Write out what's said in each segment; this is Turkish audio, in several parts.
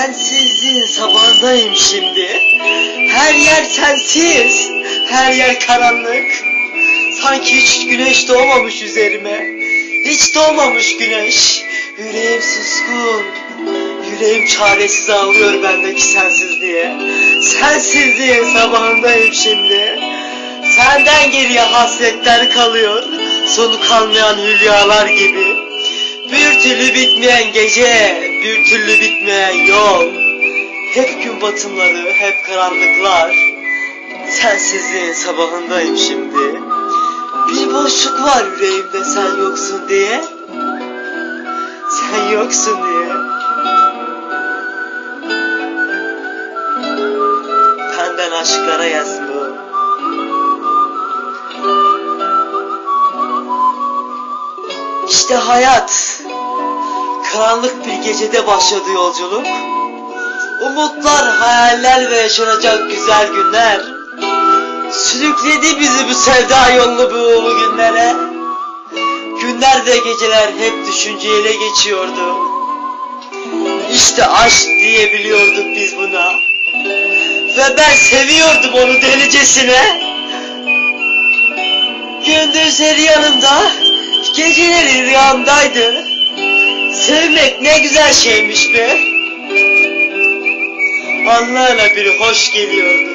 Sensizliğin sabahındayım şimdi. Her yer sensiz. Her yer karanlık. Sanki hiç güneş doğmamış üzerime. Hiç doğmamış güneş. Yüreğim suskun. Yüreğim çaresiz ağlıyor bendeki sensizliğe. Sensizliğin sabahındayım şimdi. Senden geriye hasretler kalıyor. Sonu kalmayan hülyalar gibi. Bir türlü bitmeyen gece, bir türlü bitmeyen yol. Hep gün batımları, hep karanlıklar. Sensizliğin sabahındayım şimdi. Bir boşluk var yüreğimde sen yoksun diye. Sen yoksun diye. Benden aşklara yazdım. İşte hayat. Karanlık bir gecede başladı yolculuk. Umutlar, hayaller ve yaşanacak güzel günler. Sürükledi bizi bu sevda yollu bu uğurlu günlere. Günler ve geceler hep düşünceyle geçiyordu. İşte aşk diyebiliyorduk biz buna. Ve ben seviyordum onu delicesine. Gündüzleri yanımda, geceleri rüyamdaydı. Sevmek ne güzel şeymiş be. Anlarla bir hoş geliyordu.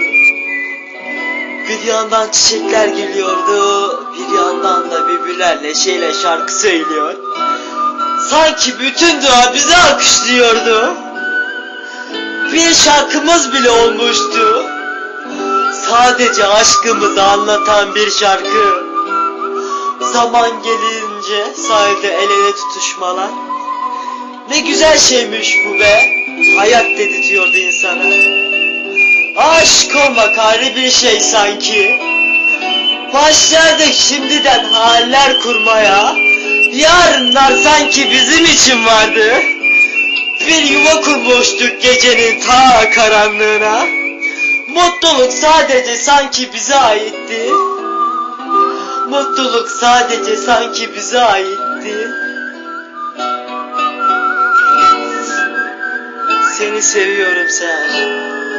Bir yandan çiçekler geliyordu, bir yandan da bülbüller neşeyle şarkı söylüyor. Sanki bütün doğa bizi alkışlıyordu. Bir şarkımız bile olmuştu. Sadece aşkımızı anlatan bir şarkı. Zaman gelince sahilde el ele tutuşmalar. Ne güzel şeymiş bu be. Hayat dedirtiyordu insana. Aşık olmak ayrı bir şey sanki. Başlardık şimdiden haller kurmaya. Yarınlar sanki bizim için vardı. Bir yuva kurmuştuk gecenin ta karanlığına. Mutluluk sadece sanki bize aitti. Mutluluk sadece sanki bize aitti. Seviyorum sen.